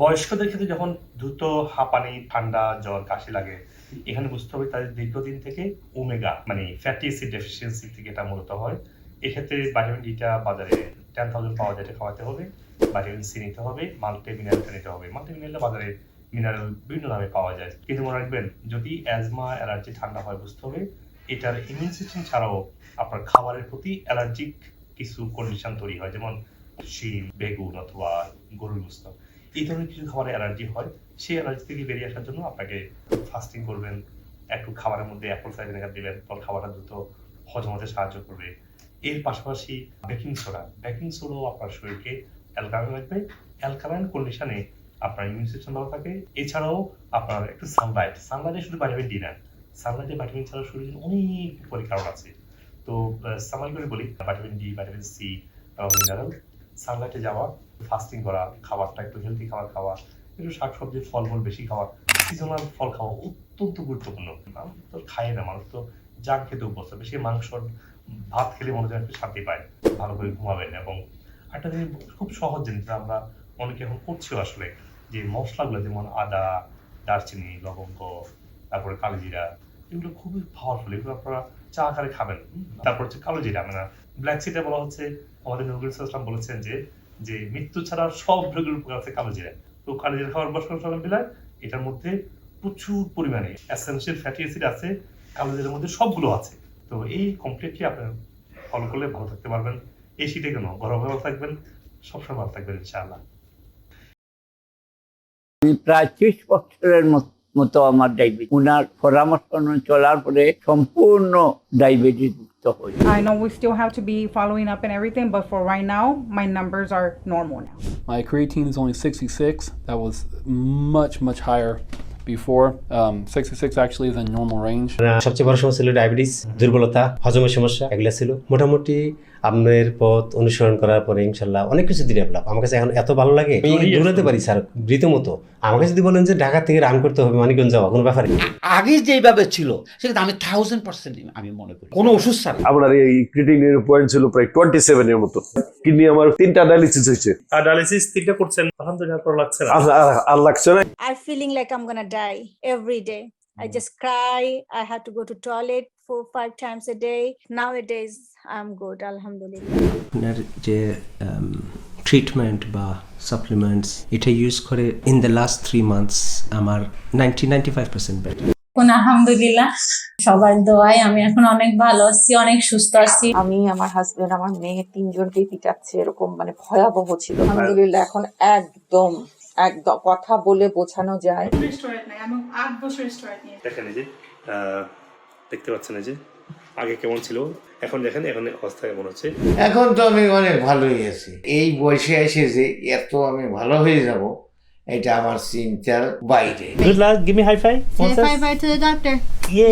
বয়স্কদের ক্ষেত্রে যখন দ্রুত হাঁপানি, ঠান্ডা, জ্বর, কাশি লাগে, এখানে বুঝতে হবে তাদের দীর্ঘদিন থেকে ওমেগা মানে ফ্যাটি অ্যাসিড ডেফিসিয়েন্সি থেকে এটা মূলত হয়। এক্ষেত্রে ভিটামিন ডিটা বাজারে টেন থাউজেন্ড পাওয়া যায় খাওয়াতে হবে ভিটামিন সি নিতে হবে মাল্টি মিনারেলটা নিতে হবে। মাল্টি মিনারেলটা বাজারে মিনারেল বিভিন্ন নামে পাওয়া যায়। কিন্তু মনে রাখবেন, যদি অ্যাজমা অ্যালার্জি ঠান্ডা হয় বুঝতে হবে, এটার ইমিউন সিস্টেম ছাড়াও আপনার খাবারের প্রতি অ্যালার্জিক কিছু কন্ডিশন তৈরি হয়, যেমন শিম, বেগুন অথবা গরুর গোস্ত। এই ধরনের কিছু খাবারে অ্যালার্জি হয়, সেই অ্যালার্জি থেকে বেরিয়ে আসার জন্য আপনাকে ফাস্টিং করবেন, একটু খাবারের মধ্যে অ্যাপল সাইড ভিনেগার দিবেন ফল খাবারটা দ্রুত হজম হতে সাহায্য করবে। এর পাশাপাশি বেকিং সোডা বেকিং সোডাও আপনার শরীরকে অ্যালকালাইন রাখবে। অ্যালকালাইন কন্ডিশনে আপনার ইমিউন সিস্টেম ভালো থাকে। এছাড়াও আপনার একটু সানলাইট সানলাইটে শুধু ভিটামিন ডি না সানলাইটে ভিটামিন ছাড়া শরীরে অনেক বিপরীত কারণ আছে। তো সামাল করে বলি vitamin D vitamin C mineral সানলাইটে যাওয়া ফাস্টিং করা খাবারটা একটু হেলদি খাবার খাওয়া, একটু শাকসবজি ফলমূল বেশি খাওয়া সিজনাল ফল খাওয়া অত্যন্ত গুরুত্বপূর্ণ। মানুষ তো খায় না, মানুষ তো জাগ খেতে অভ্যস্ত, বেশি মাংস, ভাত খেলে মনে হয় একটু শান্তি পায়, ভালো করে ঘুমাবেন এবং একটা জিনিস খুব সহজ জিনিস আমরা অনেকে এখন করছিও আসলে, যে মশলাগুলো যেমন আদা, দারচিনি, লবঙ্গ, তারপরে কালোজিরা এগুলো খুবই পাওয়ারফুল এগুলো আপনারা চা আকারে খাবেন। তারপর হচ্ছে কালো জিরা মানে ব্ল্যাক সিটা বলা হচ্ছে, আমাদের নজরুল ইসলাম বলেছেন যে যে মৃত্যু ছাড়া সব রোগের উপকার আছে কালো জিরা। তো কালো জিরা খাওয়ার বয়স সকাল বেলায়? এটার মধ্যে প্রচুর পরিমাণে অ্যাসেন্সিয়াল ফ্যাটি অ্যাসিড আছে, কালো জিরার মধ্যে সবগুলো আছে। তো এই কমপ্লিটলি আপনার ফলো করলে ভালো থাকতে পারবেন। এই শীতে কেন গরম ভালো থাকবেন, সবসময় ভালো থাকবেন ইনশাআল্লাহ। আমি প্রায় ত্রিশ বছরের মত- মতো আমার ডায়াবেটিস উনার পরামর্শ অনুযায়ী চলার পরে সম্পূর্ণ ডায়াবেটিস মুক্ত হই I know we still have to be following up and everything, but for right now, my numbers are normal now. My creatine is only 66. That was much, much higher before. Um, 66 actually is in normal range. সবচেয়ে বড় সমস্যা ছিল diabetes দুর্বলতা হজমের সমস্যা এগুলো ছিল। মোটামুটি আপনার পথ অনুসরণ করার পরে ইনশাল্লাহ অনেক কিছু ডেভেলপ আমার কাছে এখন এত ভালো লাগে দৌড়াতে পারি স্যার রীতিমতো। আমাকে যদি বলেন যে ঢাকা থেকে রান করতে হবে মানিকগঞ্জ যাওয়া কোনো ব্যাপার নেই আগে যেভাবে ছিল সেটা আমি থাউজেন্ড পার্সেন্ট আমি মনে করি। কোনো ওষুধ ছাড়া। আপনার এই ক্রিটিনের পয়েন্ট ছিল প্রায় টোয়েন্টি সেভেনের মতো। কিডনি আমার তিনটা ডায়ালিসিস হয়েছে আর ডায়ালিসিস তিনটা করছেন আলহামদুলিল্লাহ ভালো লাগছে না আর- লাগছে না I'm feeling like I'm gonna die every day. I just cry. I had to go to toilet four, five times a day. Nowadays, I'm good, alhamdulillah. আপনার যে ট্রিটমেন্ট বা সাপ্লিমেন্টস এটা ইউজ করে in the last three months আমার ninety ninety five percent better এখন আলহামদুলিল্লাহ। সবার দোয়ায় আমি এখন অনেক ভালো আছি অনেক সুস্থ আছি। আমি আমার হাজবেন্ড আমার মেয়ে তিনজনকেই পিটাচ্ছে এরকম মানে ভয়াবহ ছিল। আলহামদুলিল্লাহ এখন একদম একদম কথা বলে বোঝানো যায়। দেখেন এই যে আহ, দেখতে পাচ্ছেন এই যে আগে কেমন ছিল? এখন দেখেন এখন অবস্থা কেমন হচ্ছে? এখন তো আমি অনেক ভালোই আছি। এই বয়সে এসে যে এত আমি ভালো হয়ে যাব এটা আমার চিন্তার বাইরে good luck give me high five Say bye bye to the doctor. ইয়ে